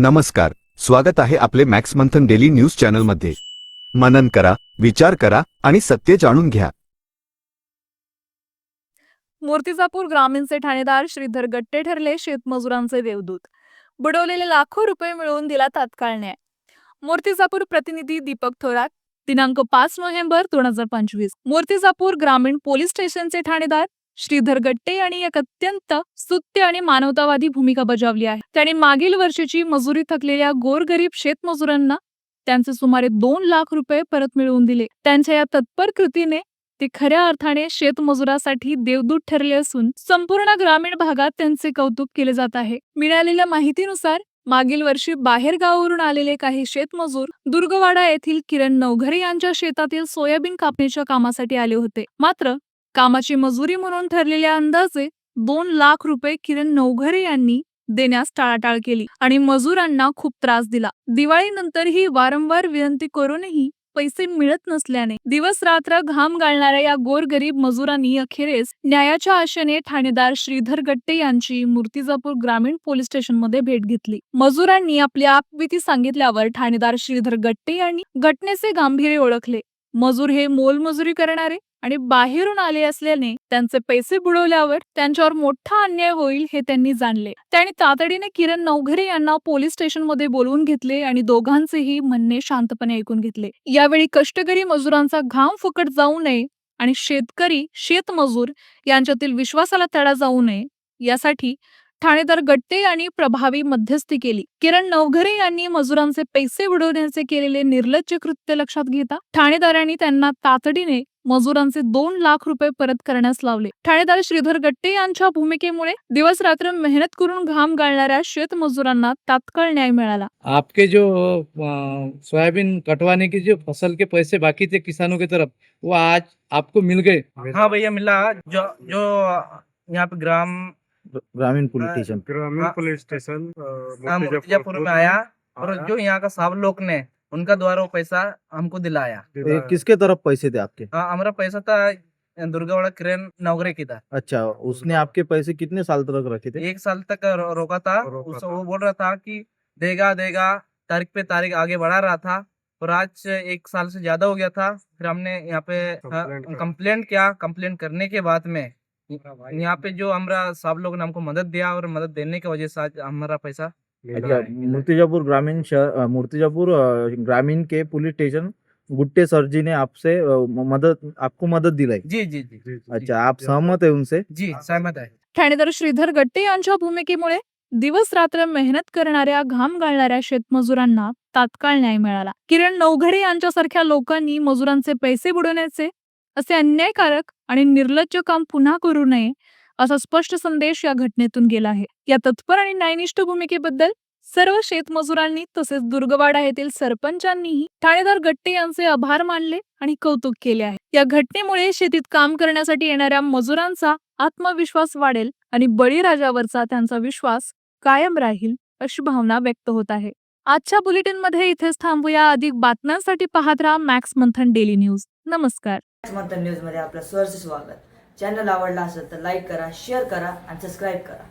नमस्कार स्वागत आहे आपले मॅक्स मंथन डेली न्यूज चॅनलमध्ये. मनन करा विचार करा आणि सत्य जाणून घ्या. मूर्तिजापूर ग्रामीणचे ठाणेदार श्रीधर गट्टे ठरले शेतमजुरांचे देवदूत. बुडवलेले लाखो रुपये मिळवून दिला तात्काळ न्याय. मूर्तिजापूर प्रतिनिधी दीपक थोरात दिनांक पाच नोव्हेंबर दोन हजार पंचवीस. मूर्तिजापूर ग्रामीण पोलीस स्टेशनचे ठाणेदार श्रीधर गट्टे यांनी एक अत्यंत स्तुत्य आणि मानवतावादी भूमिका बजावली आहे. त्यांनी मागील वर्षीची मजुरी थकलेल्या गोरगरीब शेतमजुरांना त्यांचे सुमारे दोन लाख रुपये परत मिळवून दिले. त्यांच्या या तत्पर कृतीने ते खऱ्या अर्थाने शेतमजुरासाठी देवदूत ठरले असून संपूर्ण ग्रामीण भागात त्यांचे कौतुक केले जात आहे. मिळालेल्या माहितीनुसार मागील वर्षी बाहेर गावावरून आलेले काही शेतमजूर दुर्गवाडा येथील किरण नवघरे यांच्या शेतातील सोयाबीन कापणीच्या कामासाठी आले होते. मात्र कामाची मजुरी म्हणून ठरलेल्या अंदाजे दोन लाख रुपये किरण नवघरे यांनी देण्यास टाळाटाळ केली आणि मजुरांना खूप त्रास दिला. दिवाळीनंतरही वारंवार विनंती करूनही पैसे मिळत नसल्याने दिवस रात्र घाम गाळणाऱ्या या गोरगरीब मजुरांनी अखेरीस न्यायाच्या आशेने ठाणेदार श्रीधर गट्टे यांची मूर्तिजापूर ग्रामीण पोलीस स्टेशनमध्ये भेट घेतली. मजुरांनी आपली आपबीती सांगितल्यावर ठाणेदार श्रीधर गट्टे यांनी घटनेचे गांभीर्य ओळखले. मजूर हे मोलमजुरी करणारे आणि बाहेरून आले असल्याने त्यांचे पैसे बुडवल्यावर त्यांच्यावर मोठा अन्याय होईल हे त्यांनी जाणले. त्यांनी तातडीने किरण नवघरे यांना पोलीस स्टेशनमध्ये बोलवून घेतले आणि दोघांचेही म्हणणे शांतपणे ऐकून घेतले. यावेळी कष्टकरी मजुरांचा घाम फुकट जाऊ नये आणि शेतकरी शेतमजूर यांच्यातील विश्वासाला तडा जाऊ नये यासाठी ठाणेदार गट्टे यांनी प्रभावी मध्यस्थी केली. किरण नवघरे यांनी मजुरांचे पैसे बुडवण्याचे केलेले निर्लज्ज कृत्य लक्षात घेता ठाणेदारांनी त्यांना तातडीने मजुरांचे दोन लाख रुपये परत करण्यास लावले. ठाणेदार श्रीधर गट्टे यांच्या भूमिकेमुळे दिवस रात्र मेहनत करून घाम गाळणाऱ्या शेतमजुरांना तात्काळ न्याय मिळाला. आपके जो सोयाबीन कटवाने की जो फसल के पैसे बाकी थे किसानों की तरफ वो आज आपको मिल गए। हाँ भैया मिला। जो जो यहाँ पे ग्राम ग्रामीण पुलिस स्टेशन। ग्रामीण हाँ। पुलिस स्टेशन हाँ, मुर्तिजापुर में आया और जो यहाँ का सब लोग ने उनका द्वारा वो पैसा हमको दिलाया। दिला- किसके तरफ़ पैसे थे आपके? हाँ, हमारा पैसा था दुर्गावाड़ा किरण नवगरे की था अच्छा उसने आपके पैसे कितने साल तक रखे थे? एक साल तक रोका था। रोका उस, था। वो बोल रहा था कि देगा देगा तारीख पे तारीख आगे बढ़ा रहा था और आज एक साल से ज़्यादा हो गया था। फिर हमने यहाँ पे कंप्लेंट किया। कंप्लेंट करने के बाद में यहाँ पे जो हमारा सब लोग ने हमको मदद दिया और मदद देने की वजह से आज हमारा पैसा अच्छा। मूर्तिजापुर ग्रामीण शहर मूर्तिजापुर ग्रामीण के police station Gutte sir ji ने आपसे मदद आपको मदद दिलाई। जी जी जी। जी, जी। अच्छा आप सहमत है उनसे? जी सहमत है। ठाणेदार श्रीधर गट्टे यांच्या भूमिकेमुळे दिवस रात्र मेहनत करणाऱ्या घाम गाळणाऱ्या शेतमजुरांना तात्काळ न्याय मिळाला. किरण नवघरे यांच्यासारख्या लोकांनी मजुरांचे पैसे बुडवण्याचे असे अन्यायकारक आणि निर्लज्ज काम पुन्हा करू नये असा स्पष्ट संदेश या घटनेतून गेला आहे. या तत्पर आणि न्यायनिष्ठ भूमिकेबद्दल सर्व शेतमजुरांनी तसेच दुर्गवाडा येथील सरपंचांनीही ठाणेदार गट्टे यांचे आभार मानले आणि कौतुक केले आहे. या घटनेमुळे शेतीत काम करण्यासाठी येणाऱ्या मजुरांचा आत्मविश्वास वाढेल आणि बळीराजावरचा त्यांचा विश्वास कायम राहील अशी भावना व्यक्त होत आहे. आजच्या बुलेटिनमध्ये इथेच थांबूया. अधिक बातम्यांसाठी पाहत राहा मॅक्स मंथन डेली न्यूज. नमस्कार. मंथन न्यूजमध्ये आपलं सहर्ष स्वागत. चॅनल आवडला असेल तर लाईक करा शेअर करा आणि सबस्क्राईब करा.